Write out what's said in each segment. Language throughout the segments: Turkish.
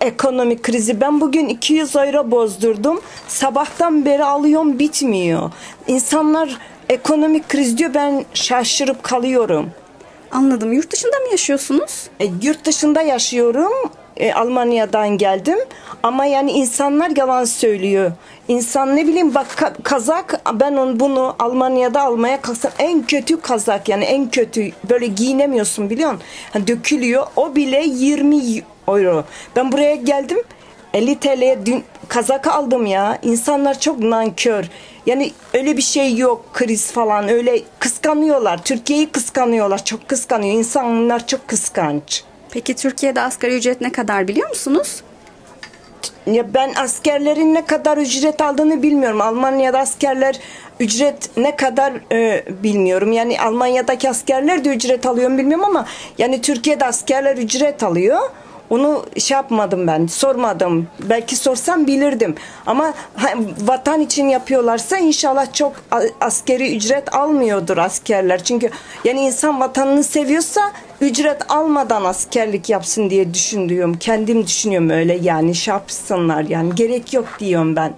ekonomik krizi? Ben bugün 200 euro bozdurdum. Sabahtan beri alıyorum bitmiyor. İnsanlar ekonomik kriz diyor ben şaşırıp kalıyorum. Anladım. Yurt dışında mı yaşıyorsunuz? E, yurt dışında yaşıyorum. E, Almanya'dan geldim. Ama yani insanlar yalan söylüyor. İnsan ne bileyim bak ka- kazak ben onu bunu Almanya'da almaya kalksam en kötü kazak yani en kötü böyle giyinemiyorsun biliyor musun? Hani dökülüyor. O bile 20 euro. Ben buraya geldim 50 TL'ye dün kazak aldım ya. İnsanlar çok nankör. Yani öyle bir şey yok kriz falan öyle kıskanıyorlar. Türkiye'yi kıskanıyorlar. Çok kıskanıyor. İnsanlar çok kıskanç. Peki Türkiye'de asgari ücret ne kadar biliyor musunuz? Ya ben askerlerin ne kadar ücret aldığını bilmiyorum. Almanya'da askerler ücret ne kadar e, bilmiyorum. Yani Almanya'daki askerler de ücret alıyor bilmiyorum ama yani Türkiye'de askerler ücret alıyor. Onu şey yapmadım ben, sormadım. Belki sorsam bilirdim. Ama vatan için yapıyorlarsa inşallah çok askeri ücret almıyordur askerler. Çünkü yani insan vatanını seviyorsa ücret almadan askerlik yapsın diye düşünüyorum. Kendim düşünüyorum öyle yani şey yapsınlar yani gerek yok diyorum ben.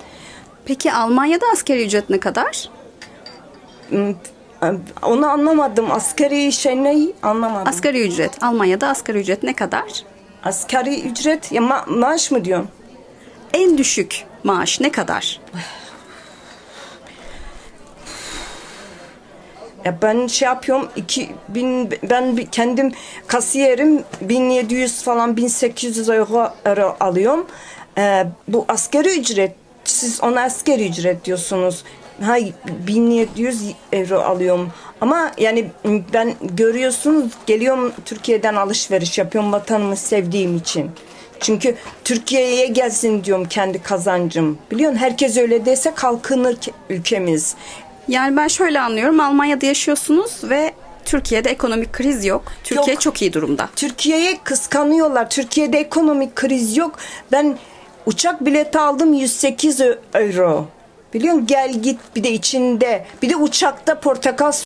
Peki Almanya'da asgari ücret ne kadar? Onu anlamadım. Askeri şey ne anlamadım. Asgari ücret. Almanya'da asgari ücret ne kadar? Askeri ücret ya ma- maaş mı diyorsun? En düşük maaş ne kadar? Ya ben şey yapıyorum 2000 ben bir- kendim kasiyerim 1700 falan 1800 euro, euro alıyorum. Ee, bu askeri ücret siz ona askeri ücret diyorsunuz. Ha 1700 euro alıyorum. Ama yani ben görüyorsunuz geliyorum Türkiye'den alışveriş yapıyorum vatanımı sevdiğim için. Çünkü Türkiye'ye gelsin diyorum kendi kazancım. Biliyorsun herkes öyle dese kalkınır ülkemiz. Yani ben şöyle anlıyorum. Almanya'da yaşıyorsunuz ve Türkiye'de ekonomik kriz yok. Türkiye Yok. çok iyi durumda. Türkiye'ye kıskanıyorlar. Türkiye'de ekonomik kriz yok. Ben uçak bileti aldım 108 euro. Biliyorsun gel git bir de içinde. Bir de uçakta portakal